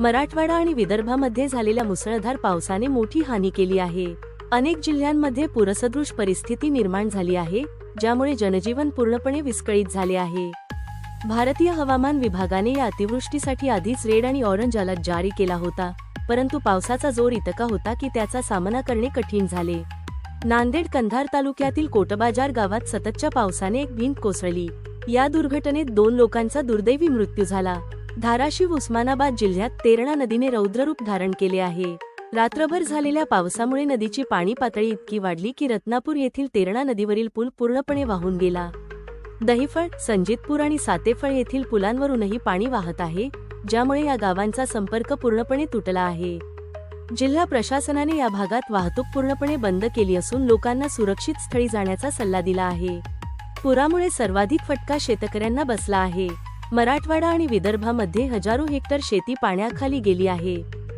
मराठवाडा आणि विदर्भामध्ये झालेल्या मुसळधार पावसाने मोठी हानी केली आहे. अनेक जिल्ह्यांमध्ये पुरसदृश परिस्थिती निर्माण झाली आहे ज्यामुळे जनजीवन पूर्णपणे विस्कळीत झाले आहे. भारतीय हवामान विभागाने या अतिवृष्टीसाठी आधीच रेड आणि ऑरेंज अलर्ट जारी केला होता परंतु पावसाचा जोर इतका होता की त्याचा सामना करणे कठीण झाले. नांदेड कंधार तालुक्यातील कोटबाजार गावात सततच्या पावसाने एक भिंत कोसळली. या दुर्घटनेत दोन लोकांचा दुर्दैवी मृत्यू झाला. धाराशिव उस्मानाबाद जिल्ह्यात तेरणा नदीने रौद्ररूप धारण केले आहे. रात्रभर झालेल्या पावसामुळे नदीची पाणी पातळी इतकी वाढली की रत्नापूर येथील तेरणा नदीवरील पूल पूर्णपणे वाहून गेला. दहिफळ संजितपूर आणि सातेफळ येथील पुलांवरूनही पाणी वाहत आहे ज्यामुळे या गावांचा संपर्क पूर्णपणे तुटला आहे. जिल्हा प्रशासनाने या भागात वाहतूक पूर्णपणे बंद केली असून लोकांना सुरक्षित स्थळी जाण्याचा सल्ला दिला आहे. पुरामुळे सर्वाधिक फटका शेतकऱ्यांना बसला आहे. मराठवाडा आणि विदर्भामध्ये हजारो हेक्टर शेती पाण्याखाली गेली आहे.